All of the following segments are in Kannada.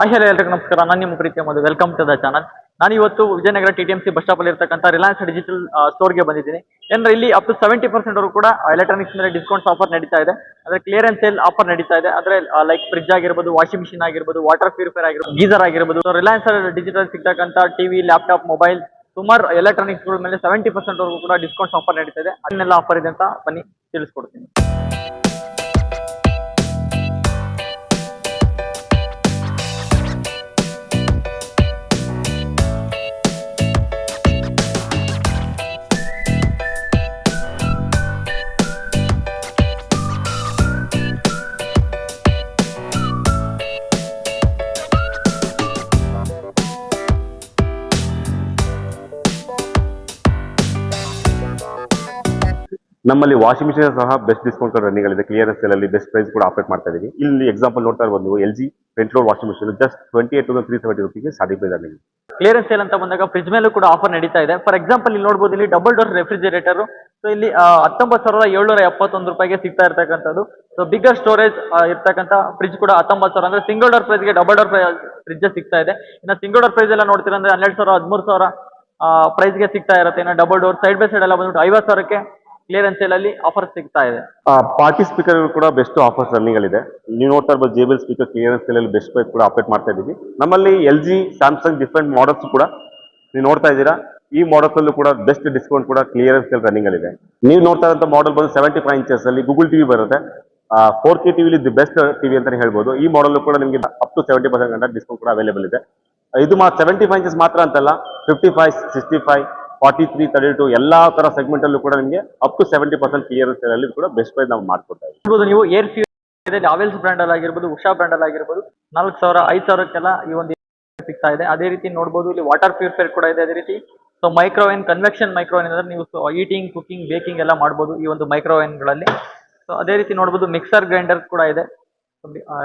ಹಲೋ ಎಲ್ರಿಗೂ ನಮಸ್ಕಾರ. ನಾನು ನಿಮ್ಮ ಪ್ರೀತಿಯ ಮೊದಲು ವೆಲ್ಕಮ್ ಟು ದ ಚಾನಲ್ ನಾನು ಇವತ್ತು Vijayanagar T T M C bus ಸ್ಟಾಪಲ್ಲಿ ಇರ್ತಕ್ಕಂಥ ರಿಲಯನ್ಸ್ ಡಿಜಿಟಲ್ ಸ್ಟೋರ್ಗೆ ಬಂದಿದ್ದೀನಿ. ಏನಂದ್ರೆ ಇಲ್ಲಿ ಅಪ್ ಟು ಸೆವೆಂಟಿ ಪರ್ಸೆಂಟ್ ಅವರು ಕೂಡ ಎಲೆಕ್ಟ್ರಾನಿಕ್ಸ್ ಮೇಲೆ ಡಿಸ್ಕೌಂಟ್ಸ್ ಆಫರ್ ನಡೀತಾ ಇದೆ. ಅಂದ್ರೆ ಕ್ಲಿಯರೆನ್ಸ್ ಸೇಲ್ ಆಫರ್ ನಡೀತಾ ಇದೆ. ಅಂದ್ರೆ ಲೈಕ್ ಫ್ರಿಜ್ ಆಗಿರ್ಬೋದು ವಾಷಿಂಗ್ ಮಿಷಿನ್ ಆಗಿರ್ಬೋದು ವಾಟರ್ ಪ್ಯೂರಿಫೈರ್ ಆಗಿರ್ಬೋದು ಗೀಸರ್ ಆಗಿರ್ಬೋದು. ರಿಲಯನ್ಸ್ ಡಿಜಿಟಲ್ ಸಿಗ್ತಕ್ಕಂಥ ಟಿವಿ ಲ್ಯಾಪ್ಟಾಪ್ ಮೊಬೈಲ್ ಸುಮಾರು ಎಲೆಕ್ಟ್ರಾನಿಕ್ಸ್ ಮೇಲೆ ಸೆವೆಂಟಿ ಪರ್ಸೆಂಟ್ ವರೆಗೂ ಕೂಡ ಡಿಸ್ಕೌಂಟ್ಸ್ ಆಫರ್ ನಡೀತಾ ಇದೆ. ಅದನ್ನೆಲ್ಲ ಆಫರ್ ಇದೆ ಅಂತ ಬನ್ನಿ, ತಿಳಿಸ್ಕೊಡ್ತೀನಿ. ನಮ್ಮಲ್ಲಿ ವಾಷಿಂಗ್ ಮಿಷಿನ್ ಸಹ ಬೆಸ್ಟ್ ಡಿಸ್ಕೌಂಟ್ ರನ್ನಿಂಗ್ ಕ್ಲಿಯರೆನ್ಸ್ ಅಲ್ಲಿ ಬೆಸ್ಟ್ ಪ್ರೈಸ್ ಕೂಡ ಆಫರ್ ಮಾಡ್ತಾ ಇದೀವಿ. ಇಲ್ಲಿ ಎಕ್ಸಾಂಪಲ್ ನೋಡ್ತಾ ಇರ್ಬೋದು ನೀವು L G ಪೆಂಟ್ರೋಲ್ washing machine just twenty eight three seventy rupees starting ಆಗಿದೆ ಕ್ಲಿಯರೆನ್ಸ್ ಸೇಲ್ ಅಂತ ಬಂದಾಗ ಫ್ರಿಜ್ ಮೇಲೂ ಕೂಡ ಆಫರ್ ನಡೀತಾ ಇದೆ. ಫಾರ್ ಎಕ್ಸಾಂಪಲ್ ಇಲ್ಲಿ ನೋಡಬಹುದು ಇಲ್ಲಿ ಡಬಲ್ ಡೋರ್ ರೆಫ್ರಿಜರೇಟರ್ ಸೊ ಇಲ್ಲಿ ಹತ್ತೊಂಬತ್ತು ಸಾವಿರದ ಏಳ್ನೂರ ಎಪ್ಪತ್ತೊಂದು ರೂಪಾಯಿಗೆ ಸಿಗ್ತಾ ಇರ್ತಕ್ಕಂಥದ್ದು. ಸೊ ಬಿಗ್ಗರ್ ಸ್ಟೋರೇಜ್ ಇರ್ತಕ್ಕಂಥ ಫ್ರಿಜ್ ಕೂಡ ಹತ್ತೊಂಬತ್ತು ಸಾವಿರ ಅಂದ್ರೆ ಸಿಂಗಲ್ ಡೋರ್ ಪ್ರೈಸ್ಗೆ ಡಬಲ್ ಡೋರ್ ಫ್ರಿಜ್ ಸಿಗ್ತಾ ಇದೆ. ಇನ್ನು ಸಿಂಗಲ್ ಡೋರ್ ಪ್ರೈಸ್ ಎಲ್ಲ ನೋಡ್ತೀರಾ ಅಂದ್ರೆ ಹನ್ನೆರಡು ಸಾವಿರ, ಹದಿಮೂರು ಸಾವಿರ ಪ್ರೈಸ್ಗೆ ಸಿಗ್ತಾ ಇರುತ್ತೆ. ಇನ್ನು double door side by side ಎಲ್ಲ ಬಂದ್ಬಿಟ್ಟು ಐವತ್ತು ಸಾವಿರಕ್ಕೆ ಕ್ಲಿಯರೆನ್ಸ್ ಅಲ್ಲಿ ಆಫರ್ ಸಿಗ್ತಾ ಇದೆ. ಪಾರ್ಟಿ ಸ್ಪೀಕರ್ ಕೂಡ ಬೆಸ್ಟ್ ಆಫರ್ಸ್ ರನ್ನಿಂಗ್ ಇದೆ. ನೀವು ನೋಡ್ತಾ ಇರ್ಬೋದು ಜೇಬಲ್ ಸ್ಪೀಕರ್ ಕ್ಲಿಯರೆನ್ಸ್ ಅಲ್ಲಿ ಬೆಸ್ಟ್ ಪ್ರೈಸ್ ಕೂಡ ಆಪರೇಟ್ ಮಾಡ್ತಾ ಇದ್ದೀವಿ. ನಮ್ಮಲ್ಲಿ L G Samsung different models ಕೂಡ ನೀವು ನೋಡ್ತಾ ಇದ್ದೀರಾ. ಈ ಮಾಡಲ್ಸ್ ಅಲ್ಲೂ ಕೂಡ ಬೆಸ್ಟ್ ಡಿಸ್ಕೌಂಟ್ ಕೂಡ ಕ್ಲಿಯರೆನ್ಸ್ ರನ್ನಿಂಗ್ ಅಲ್ಲಿ ಇದೆ. ನೀವು ನೋಡ್ತಾ ಇರೋಂಥ ಮಾಡಲ್ ಬಂದು ಸೆವೆಂಟಿ ಫೈವ್ ಇಂಚಸ್ ಅಲ್ಲಿ ಗೂಗಲ್ ಟಿವಿ ಬರುತ್ತೆ. ಫೋರ್ ಕೆ ಟಿವಿಲಿ ದಿ ಬೆಸ್ಟ್ ಟಿವಿ ಅಂತ ಹೇಳ್ಬೋದು. ಈ ಮಾಡಲ್ ಕೂಡ ನಿಮಗೆ up to seventy percent discount ಕೂಡ ಅವೈಲೇಬಲ್ ಇದೆ. ಇದು ಮಾ ಸೆವೆಂಟಿ ಫೈವ್ ಇಂಚಸ್ ಮಾತ್ರ ಅಂತಲ್ಲ fifty five sixty five forty three thirty two ಎಲ್ಲಾ ತರ ಸೆಗ್ಮೆಂಟ್ ಅಲ್ಲೂ ಕೂಡ ನಿಮಗೆ up to seventy percent clearance ಅಲ್ಲಿ ಕೂಡ ಬೆಸ್ಟ್ ಪ್ರೈಸ್ ನಾವು ಮಾಡ್ಕೊಡ್ತಾ ಇದ್ದೀವಿ. ನೀವು ಏರ್ ಫ್ಯೂ ಇದೆ ಲಾವೆಲ್ಸ್ ಬ್ರ್ಯಾಂಡ್ ಅಲ್ಲಿ ಆಗಿರ್ಬೋದು ಉಷಾ ಬ್ರ್ಯಾಂಡ್ ಅಲ್ಲಿ ಆಗಿರ್ಬೋದು, ನಾಲ್ಕು ಸಾವಿರ, ಐದು ಸಾವಿರಕ್ಕೆಲ್ಲ ಈ ಒಂದು ಸಿಗ್ತಾ ಇದೆ. ಅದೇ ರೀತಿ ನೋಡಬಹುದು ಇಲ್ಲಿ ವಾಟರ್ ಪ್ಯೂರಿಫೈರ್ ಕೂಡ ಇದೆ ಅದೇ ರೀತಿ. ಸೊ ಮೈಕ್ರೋವೇನ್ ಕನ್ವೆಕ್ಷನ್ ಮೈಕ್ರೋವೇನ್ ಅಂದ್ರೆ ನೀವು ಈಟಿಂಗ್ ಕುಕಿಂಗ್ ಬೇಕಿಂಗ್ ಎಲ್ಲ ಮಾಡ್ಬೋದು ಈ ಒಂದು ಮೈಕ್ರೋವೇನ್ಗಳಲ್ಲಿ ಸೊ ಅದೇ ರೀತಿ ನೋಡಬಹುದು ಮಿಕ್ಸರ್ ಗ್ರೈಂಡರ್ ಕೂಡ ಇದೆ.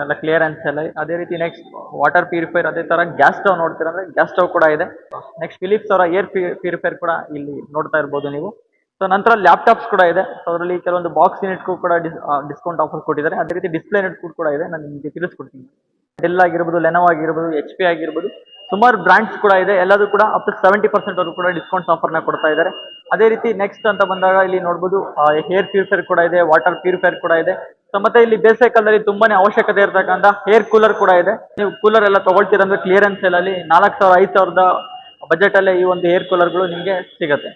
ಎಲ್ಲ ಕ್ಲಿಯರೆನ್ಸ್ ಎಲ್ಲ. ಅದೇ ರೀತಿ ನೆಕ್ಸ್ಟ್ ವಾಟರ್ ಪ್ಯೂರಿಫೈರ್ ಅದೇ ತರ ಗ್ಯಾಸ್ ಸ್ಟವ್ ನೋಡ್ತೀರ ಗ್ಯಾಸ್ ಸ್ಟವ್ ಕೂಡ ಇದೆ. ನೆಕ್ಸ್ಟ್ ಫಿಲಿಪ್ಸ್ ಅವರ ಏರ್ ಪ್ಯೂರಿಫೈರ್ ಕೂಡ ಇಲ್ಲಿ ನೋಡ್ತಾ ಇರ್ಬೋದು ನೀವು. ಸೊ ನಂತರ ಲ್ಯಾಪ್ಟಾಪ್ಸ್ ಕೂಡ ಇದೆ. ಸೊ ಅದರಲ್ಲಿ ಕೆಲವೊಂದು ಬಾಕ್ಸ್ ಯೂನಿಟ್ಗೂ ಕೂಡ ಡಿಸ್ಕೌಂಟ್ ಆಫರ್ ಕೊಟ್ಟಿದ್ದಾರೆ. ಅದೇ ರೀತಿ ಡಿಸ್ಪ್ಲೇ ಯೂನಿಟ್ ಕೂಡ ಇದೆ. ನಾನು ನಿಮಗೆ ತಿಳಿಸ್ಕೊಡ್ತೀನಿ. ಡೆಲ್ ಆಗಿರ್ಬೋದು ಲೆನೋ ಆಗಿರ್ಬೋದು ಎಚ್ ಪಿ ಆಗಿರ್ಬೋದು, ಸುಮಾರು ಬ್ರ್ಯಾಂಡ್ಸ್ ಕೂಡ ಇದೆ. ಎಲ್ಲದೂ ಕೂಡ ಅಪ್ ಟು ಸೆವೆಂಟಿ ಪರ್ಸೆಂಟ್ ಅವರು ಕೂಡ ಡಿಸ್ಕೌಂಟ್ಸ್ ಆಫರ್ನ ಕೊಡ್ತಾ ಇದ್ದಾರೆ. ಅದೇ ರೀತಿ ನೆಕ್ಸ್ಟ್ ಅಂತ ಬಂದಾಗ ಇಲ್ಲಿ ನೋಡ್ಬೋದು ಹೇರ್ ಪ್ಯೂರಿಫೈರ್ ಕೂಡ ಇದೆ ವಾಟರ್ ಪ್ಯೂರಿಫೈರ್ ಕೂಡ ಇದೆ. ಸೊ ಮತ್ತೆ ಇಲ್ಲಿ ಬೇಸಿಗೆ ಕಾಲದಲ್ಲಿ ತುಂಬಾನೇ ಅವಶ್ಯಕತೆ ಇರತಕ್ಕಂತ ಹೇರ್ ಕೂಲರ್ ಕೂಡ ಇದೆ. ನೀವು ಕೂಲರ್ ಎಲ್ಲ ತಗೊಳ್ತೀರಂದ್ರೆ ಕ್ಲಿಯರೆನ್ಸ್ ಅಲ್ಲಿ ನಾಲ್ಕು ಸಾವಿರ, ಐದು ಸಾವಿರದ ಬಜೆಟ್ ಅಲ್ಲೇ ಈ ಒಂದು ಏರ್ ಕೂಲರ್ಗಳು ನಿಮಗೆ ಸಿಗುತ್ತೆ.